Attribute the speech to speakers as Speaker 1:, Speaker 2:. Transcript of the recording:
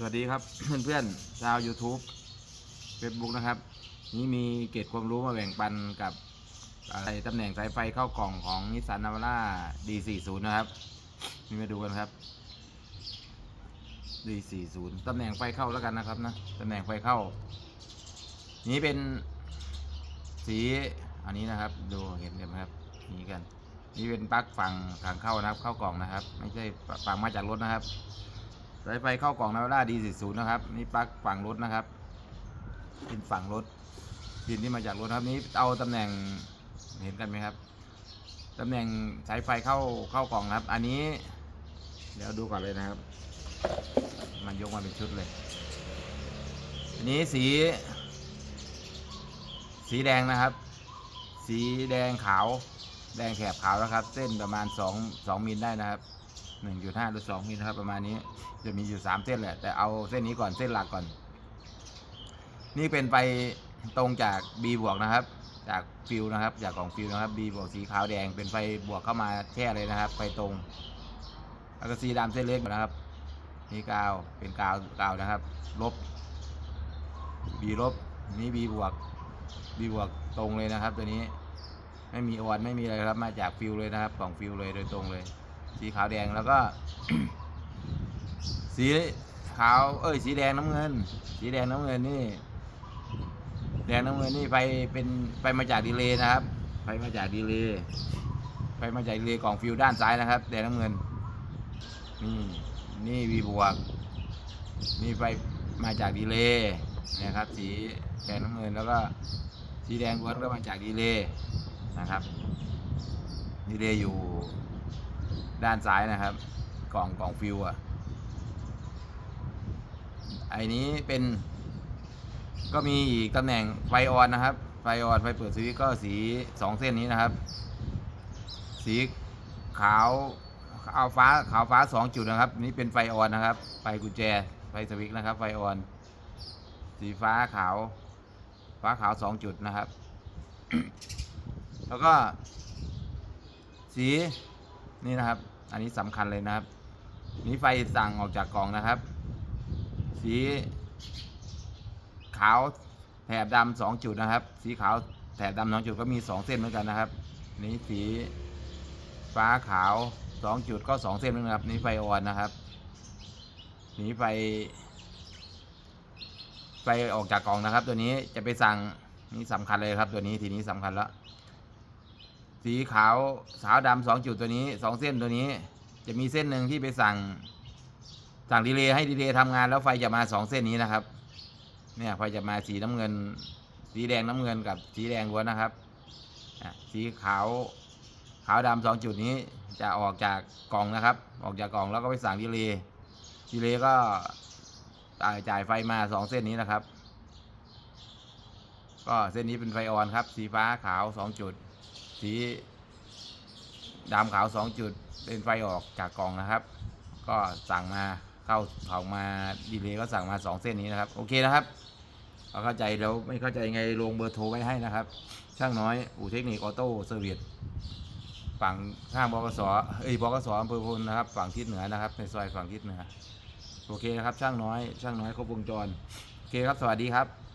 Speaker 1: สวัสดีครับ เพื่อนๆชาว YouTube Facebook นะครับ นี่มีเกร็ดความรู้มาแบ่งปันกับอะไรตำแหน่งสายไฟเข้ากล่องของนิสสันนาวาร่า D40 นะครับ นี่มาดูกันครับ D40 ตำแหน่งไฟเข้าแล้วกันนะครับนะตำแหน่งไฟเข้า นี้เป็นสีอันนี้นะครับ ดูเห็นกันครับ นี่กัน นี่เป็นปลั๊กฝั่งทางเข้านะครับ เข้ากล่องนะครับ ไม่ใช่ฝั่งมาจากรถนะครับ สายไฟเข้ากล่องนาวาร่าดีสิศูนย์นะครับ นี่ปลั๊กฝั่งรถนะครับเป็นฝั่งรถดินที่มาจากรถครับนี้เอาตำแหน่งเห็นกันไหมครับตำแหน่งสายไฟเข้าเข้ากล่องครับ อันนี้ เดี๋ยวดูก่อนเลยนะครับ มันยกมาเป็นชุดเลยอันนี้สี สีแดงนะครับ สีแดงขาว แดงแถบขาวนะครับ เส้นประมาณ2 2มิลได้นะครับ 1.5 หรือ 2มิลนะครับประมาณนี้จะมีอยู่ 3 เส้นแหละ แต่เอาเส้นนี้ก่อนเส้นหลักก่อน นี่เป็นไปตรงจาก B บวกนะครับ จากฟิวนะครับ จากของฟิวนะครับ B บวกสีขาวแดงเป็นไฟบวกเข้ามาแช่เลยนะครับไปตรงแล้วก็สีดำเส้นเล็กนะครับนี่กาวเป็นกาวกาวนะครับ ลบ B ลบนี่ B บวก B บวกตรงเลยนะครับ ตัวนี้ไม่มีออนไม่มีอะไรครับมาจากฟิวเลยนะครับ ของฟิวเลยโดยตรงเลย สีขาวแดงแล้วก็ สีขาว เอ้ย สีแดงน้ำเงิน สีแดงน้ำเงินนี่ แดงน้ำเงินนี่ไปเป็นไปมาจากดีเลย์นะครับ ไปมาจากดีเลย์ไปมาจากดีเลย์กล่องฟิวด้านซ้ายนะครับ แดงน้ำเงิน นี่นี่วีบวกนี่ไปมาจากดีเลย์นะครับ สีแดงน้ำเงินแล้วก็สีแดงล้วนก็มาจากดีเลย์นะครับดีเลย์อยู่ ด้านซ้ายนะครับ กล่องกล่องฟิวอะไอ้นี้เป็น ก็มีอีกตำแหน่งไฟออนนะครับ ไฟออนไฟเปิดสวิตช์ก็สีสองเส้นนี้นะครับ สีขาวเอาฟ้าขาวฟ้าสองจุดนะครับ นี่เป็นไฟออนนะครับ ไฟกุญแจ ไฟสวิตช์นะครับ ไฟออน สีฟ้าขาว ฟ้าขาวสองจุดนะครับ แล้วก็ สี นี่นะครับ อันนี้สำคัญเลยนะครับ นี่ไฟสั่งออกจากกล่องนะครับ สีขาวแถบดำสองจุดนะครับ สีขาวแถบดำสองจุดก็มีสองเส้นเหมือนกันนะครับ นี่สีฟ้าขาวสองจุดก็สองเส้นเหมือนกันครับ นี่ไฟออนนะครับ นี่ไฟไฟออกจากกล่องนะครับ ตัวนี้จะไปสั่งนี่สำคัญเลยครับ ตัวนี้ทีนี้สำคัญแล้ว สีขาวขาวดำสองจุดตัวนี้สองเส้นตัวนี้ จะมีเส้นหนึ่งที่ไปสั่ง สั่งดีเลย์ให้ดีเลย์ทำงานแล้วไฟจะมาสองเส้นนี้นะครับ เนี่ยไฟจะมาสีน้ำเงิน สีแดงน้ำเงินกับสีแดงล้วนนะครับสีขาวขาวดำสองจุดนี้จะออกจากกล่องนะครับ ออกจากกล่องแล้วก็ไปสั่งดีเลย์ดีเลย์ก็จ่ายจ่ายไฟมาสองเส้นนี้นะครับ ก็เส้นนี้เป็นไฟออนครับ สีฟ้าขาวสองจุด สีดำขาวสองจุดเป็นไฟออกจากกล่องนะครับ ก็สั่งมาเข้าเขามาดีเลย์ก็สั่งมาสองเส้นนี้นะครับ โอเคนะครับเอเข้าใจแล้วไม่เข้าใจไงลงเบอร์โทรไว้ให้นะครับ ช่างน้อยอู่เทคนิคออโต้เซอร์วิสฝั่งข้างบกสเอ้ยบกสอำเภอพลนะครับ ฝั่งทิศเหนือนะครับ ในซอยฝั่งทิศเหนือโอเคนะครับ ช่างน้อย ช่างน้อยครบวงจร โอเคครับ สวัสดีครับ